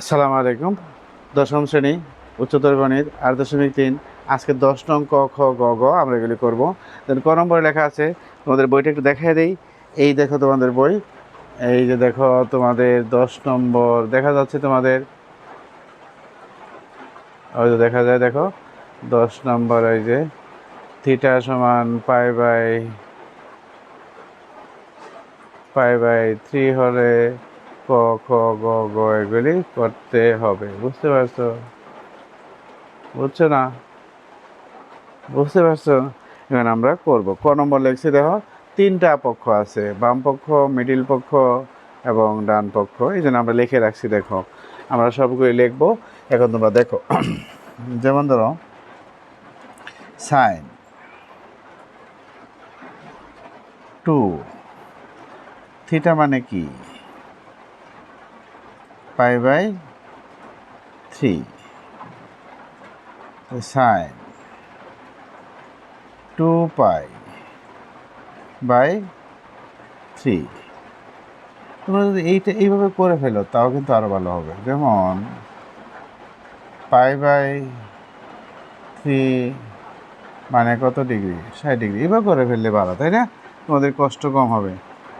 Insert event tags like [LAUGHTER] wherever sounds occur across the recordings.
আসসালামু আলাইকুম। দশম শ্রেণি, উচ্চতর গণিত আট দশমিক তিন। আজকে দশ নং ক, খ, গ গ আমরা এগুলি করব। দেন ক নম্বরে লেখা আছে, তোমাদের বইটা একটু দেখাই দিই। এই দেখো তোমাদের বই। এই যে দেখো তোমাদের দশ নম্বর, দেখা যাচ্ছে তোমাদের। ওই যে দেখা যায়, দেখো। দশ নম্বর, এই যে, থিটা সমান pi by pi by three হলে ক, খ, গ গ এগুলি করতে হবে। বুঝতে পারছ? বুঝছ না? বুঝতে পারছ? এখানে আমরা করব। ক নম্বর লিখছি, দেখো, তিনটা পক্ষ আছে, বাম পক্ষ মিডিল পক্ষ এবং ডান পক্ষ। এই জন্য আমরা লিখে রাখছি, দেখো, আমরা সবগুলি লিখব। এখন তোমরা দেখো, [CLEARS THROAT] যেমন ধরো সাইন টু থিটা মানে কি? Pi by three sine, two pi by three. তোমরা যদি এইটা এইভাবে করে ফেলো, তাও কিন্তু আরও ভালো হবে। যেমন পাই বাই থ্রি মানে কত ডিগ্রি? ষাট ডিগ্রি। এভাবে করে ফেললে ভালো তাই না? তোমাদের কষ্ট কম হবে।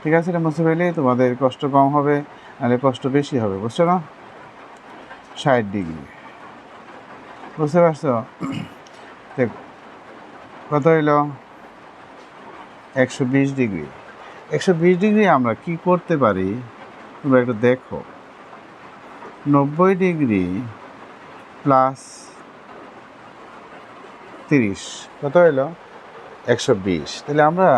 ঠিক আছে, এটা মুছে ফেলে। তোমাদের কষ্ট কম হবে। নাহলে কষ্ট বেশি হবে, বুঝছ না? ষাট ডিগ্রি। বুঝতে পারছ? দেখ, কত হইল? একশো বিশ ডিগ্রি। একশো বিশ ডিগ্রি আমরা কি করতে পারি? তোমরা একটু দেখো। নব্বই ডিগ্রি প্লাস তিরিশ, কত হইল? একশো বিশ। তাহলে আমরা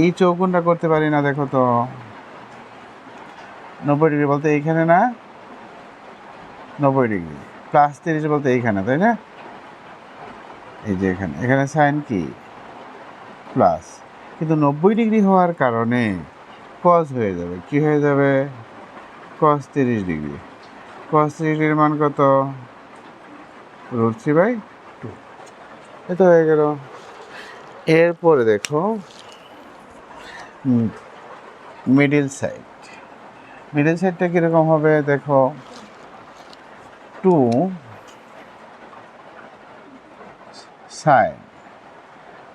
এই চৌকোনটা করতে পারি না, দেখো তো। নব্বই ডিগ্রি বলতে এইখানে না? নব্বই ডিগ্রি। প্লাস তিরিশ বলতে এইখানে, তাই না? এই যে এখানে। এখানে সাইন কি? প্লাস কিন্তু নব্বই ডিগ্রি হওয়ার কারণে কস হয়ে যাবে। কি হয়ে যাবে? কস তিরিশ ডিগ্রি। কস তিরিশ ডিগ্রির মান কত? রুট থ্রি বাই টু এ তো হয়ে গেল। এরপরে দেখো মিডিল সাইড মিডিল সাইডটা কীরকম হবে? দেখো টু সাইন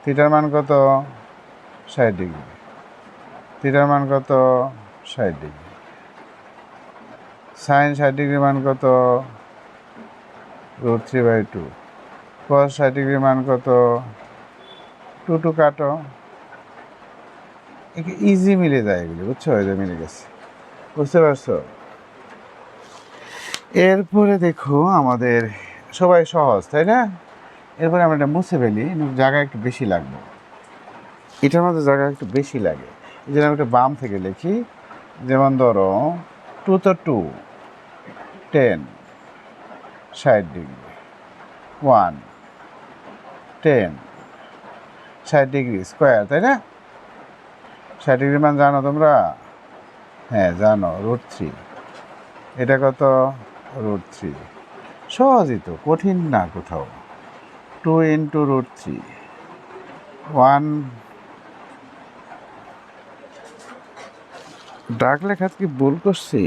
থিটার মান কত? ষাট ডিগ্রি থিটার মান কত? ষাট ডিগ্রি সাইন ষাট ডিগ্রি মান কত? Root three by two cos ষাট ডিগ্রি মান কত? টু টু কাটো ইজি মিলে যায় এগুলি, বুঝছ? মিলে গেছে। বুঝতে পারছ? এরপরে দেখো আমাদের সবাই সহজ, তাই না? এরপরে আমরা এটা মুছে ফেলি জায়গা একটু বেশি লাগবে। এটার মধ্যে জায়গা একটু বেশি লাগে। এই জন্য আমি একটু বাম থেকে লিখি, যেমন ধরো, টু তো টু, টেন, ষাট ডিগ্রি, ওয়ান, টেন, ষাট ডিগ্রি স্কোয়ার, তাই না? ষাট ডিগ্রি মান জানো তোমরা? হ্যাঁ জানো রুট থ্রি এটা কত? রুট থ্রি সহজই তো, কঠিন না কোথাও। Two into root three one ডাক লেখা কি ভুল করছি?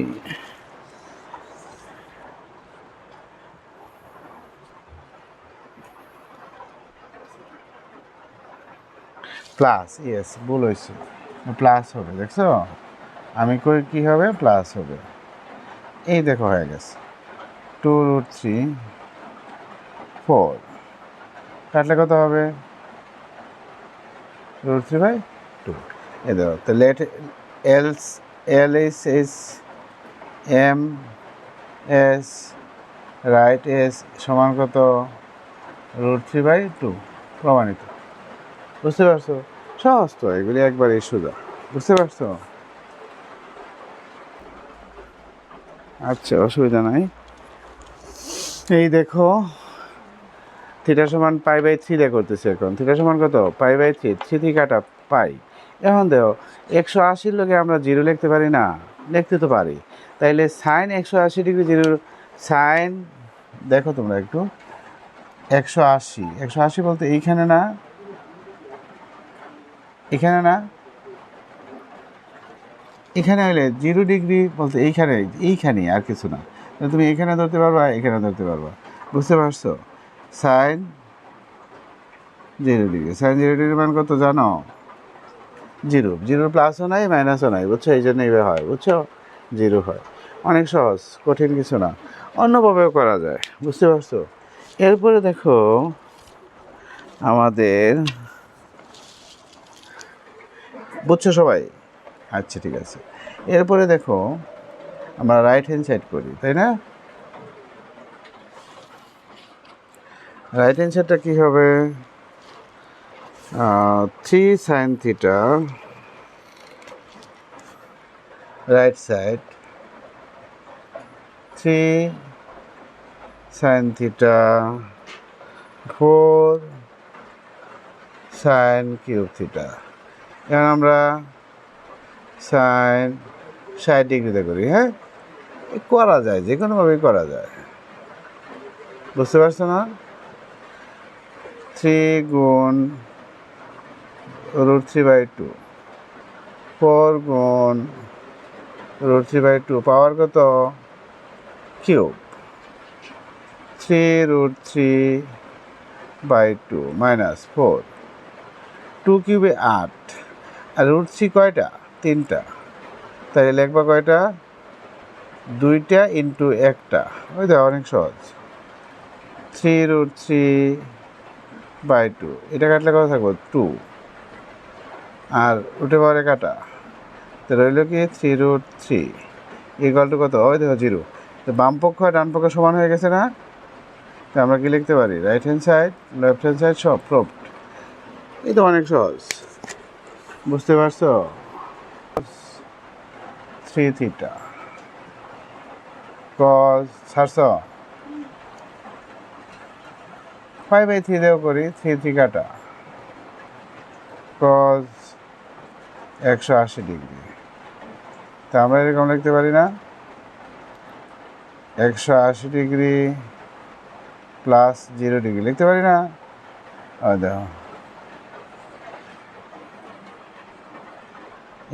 প্লাস ইয়েস ভুল হয়েছে। প্লাস হবে, দেখছ? আমি কই, কী হবে? প্লাস হবে। এই দেখো হয়ে গেছে। টু রুট থ্রি ফোর কাটলে কত হবে? রুট থ্রি বাই টু এ দেখো, তো let else L S S M S right S সমান কত? রুট থ্রি বাই টু প্রমাণিত। বুঝতে পারছ? সহজ তো, এগুলি একবারই সোজা। বুঝতে পারছ? আচ্ছা অসুবিধা নাই। এই দেখো থিটা সমান পাই বাই থ্রি দিয়ে করতেছে এখন। থিটা সমান কত? পাই বাই থ্রি থ্রি থেকে কাটা পাই এখন দেখো, একশো আশির লোকে আমরা জিরো লিখতে পারি না। লিখতে তো পারি। তাইলে সাইন একশো আশি ডিগ্রি জিরো সাইন দেখো তোমরা একটু, একশো আশি। একশো আশি বলতে এইখানে না, এখানে না এখানে হলে জিরো ডিগ্রি বলতে এইখানে, এইখানেই আর কিছু না। তুমি এখানে ধরতে পারবা, এখানে ধরতে পারবা। বুঝতে পারছ? Sine zero degree. Sine zero degree মান কত জানো? জিরো। জিরো প্লাসও নাই মাইনাসও নাই, বুঝছ? এই জন্য এইভাবে হয়, বুঝছ? জিরো হয়। অনেক সহজ, কঠিন কিছু না। অন্যভাবেও করা যায়, বুঝতে পারছ? এরপরে দেখো, আমাদের, বুঝছ সবাই? আচ্ছা ঠিক আছে। এরপরে দেখো, আমরা রাইট হ্যান্ড সাইড করি, তাই না? রাইট হ্যান্ড সাইডটা কী হবে? Three sine theta right side three sine theta four sine cube theta এখন আমরা সাইন ষাট ডিগ্রিতে করি হ্যাঁ? করা যায় যে কোনোভাবেই করা যায়। বুঝতে পারছ না? থ্রি গুণ root three by two, four গুণ root three by two, power কত? Cube. Three root three by two, minus four. Two কিউবে আট। আর রুট থ্রি কয়টা? তিনটা। তাই লেখবা কয়টা? দুইটা ইন্টু একটা। ওই তো অনেক সহজ। Three root three by two এটা কাটলে কত থাকব? টু আর উঠে পরে কাটা। তো রইল কি? Three root three equal to কত? ওই দেখো জিরো তো বাম পক্ষ আর ডান পক্ষ সমান হয়ে গেছে না? তো আমরা কি লিখতে পারি? Right hand side left hand side সব প্রপড এই তো অনেক সহজ। বুঝতে পারছ? Three theta. কস ছাড়ছ? ফাইভ বাই থ্রি দেও করি, থ্রি থ্রি কাটা কস একশো আশি ডিগ্রি। তা আমরা এরকম লিখতে পারি না? একশো আশি ডিগ্রি প্লাস জিরো ডিগ্রি, লিখতে পারি না? দেখো।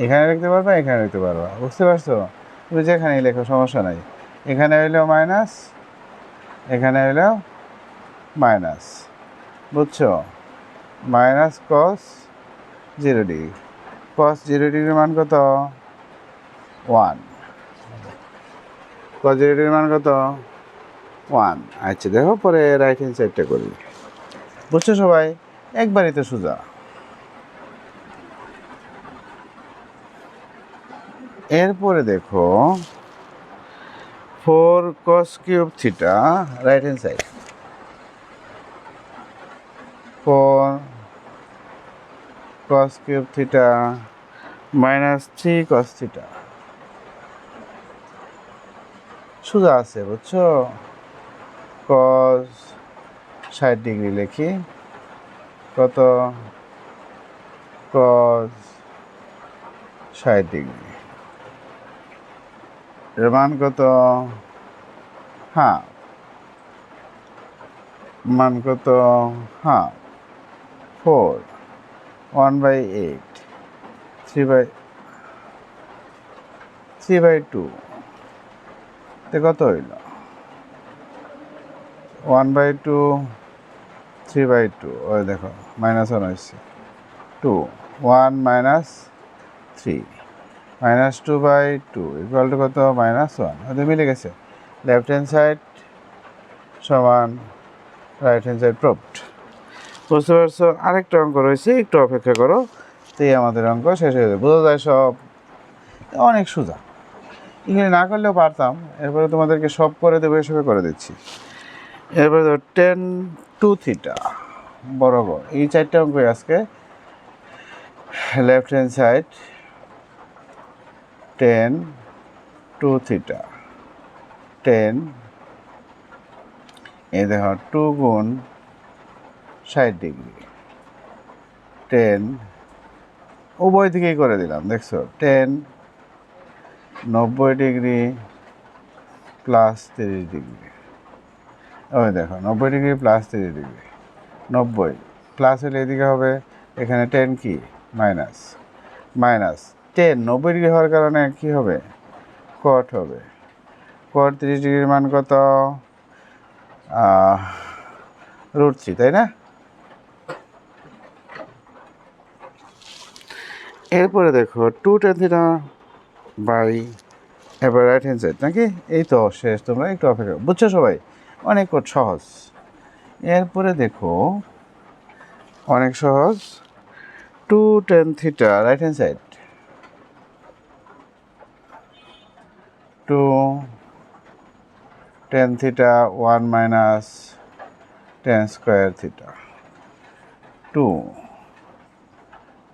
এখানে লিখতে পারবা, এখানে লিখতে পারবা। বুঝতে পারছ? তুমি যেখানেই লেখো, সমস্যা নাই। এখানে হইলেও মাইনাস, এখানে হইলেও মাইনাস। বুঝছ? Minus cos zero degree. Cos zero ডিগ্রির মান কত? ওয়ান। কস জিরো ডিগ্রির মান কত? ওয়ান। আচ্ছা দেখো, পরে রাইট হ্যান্ড সাইডটা করি। বুঝছ সবাই? একবারই তো সোজা। এরপরে দেখো four cos cube theta right hand side four cos cube theta minus three cos theta সোজা আছে, বুঝছ? কস ষাট ডিগ্রি লিখি। কত? কস ষাট ডিগ্রি। এর কত? হাফ মান কত? Half four one by eight three by three by two তে কত হইল? One by two three by two ওই দেখো মাইনাস ওয়ান হয়েছে two one minus three minus two by two equal to কত? Minus one. ওদের মিলে গেছে। লেফট হ্যান্ড সাইড সমান রাইট হ্যান্ড সাইড প্রপড বুঝতে পারছ? আরেকটা অঙ্ক রয়েছে, একটু অপেক্ষা করো। তেই আমাদের অঙ্ক শেষ হয়ে যাবে। বোঝা যায় সব। অনেক সোজা। এখানে না করলেও পারতাম। এরপরে তোমাদেরকে সব করে দেবো, এসবে করে দিচ্ছি। এরপরে ধর টেন টু থিটা বড় এই চারটে অঙ্ক আজকে left hand side tan two theta tan এই দেখো টু গুণ ষাট ডিগ্রি টেন উভয় দিকেই করে দিলাম, দেখছ? টেন নব্বই ডিগ্রি প্লাস তিরিশ ডিগ্রি ওই দেখো, নব্বই ডিগ্রি প্লাস তিরিশ ডিগ্রি নব্বই প্লাস হলে এদিকে হবে, এখানে টেন কি? মাইনাস মাইনাস টেন নব্বই ডিগ্রি হওয়ার কারণে কি হবে? কট হবে। কট তিরিশ ডিগ্রির মান কত? রুট থ্রি তাই না? এরপরে দেখো টু টেন থিটা বাই এবার রাইট হ্যান্ড সাইড নাকি? এই তো শেষ, তোমরা একটু অপেক্ষা বুঝছ সবাই? অনেক সহজ। এরপরে দেখো, অনেক সহজ। Two tan theta right hand side two tan theta, one minus tan square theta. Two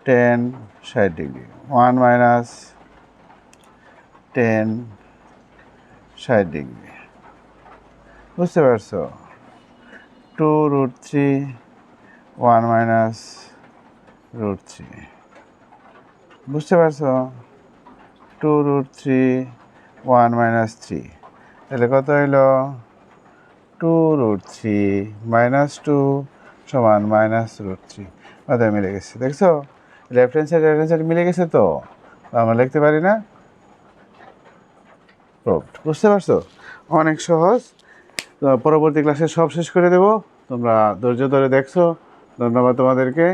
tan ষাট ডিগ্রি। ওয়ান মাইনাস টেন ষাট ডিগ্রি। বুঝতে পারছ? Two root three, one minus root three. বুঝতে পারছ? Two root three one minus three. তাহলে কত হইল? Two root three minus two সমান মাইনাস রুট থ্রি। কথা মিলে গেছে, দেখছ? Left hand side right hand side মিলে গেছে তো? আমরা লিখতে পারি না? প্রুফড বুঝতে পারছ? অনেক সহজ। পরবর্তী ক্লাসে সব শেষ করে দেবো। তোমরা ধৈর্য ধরে দেখছ। ধন্যবাদ তোমাদেরকে।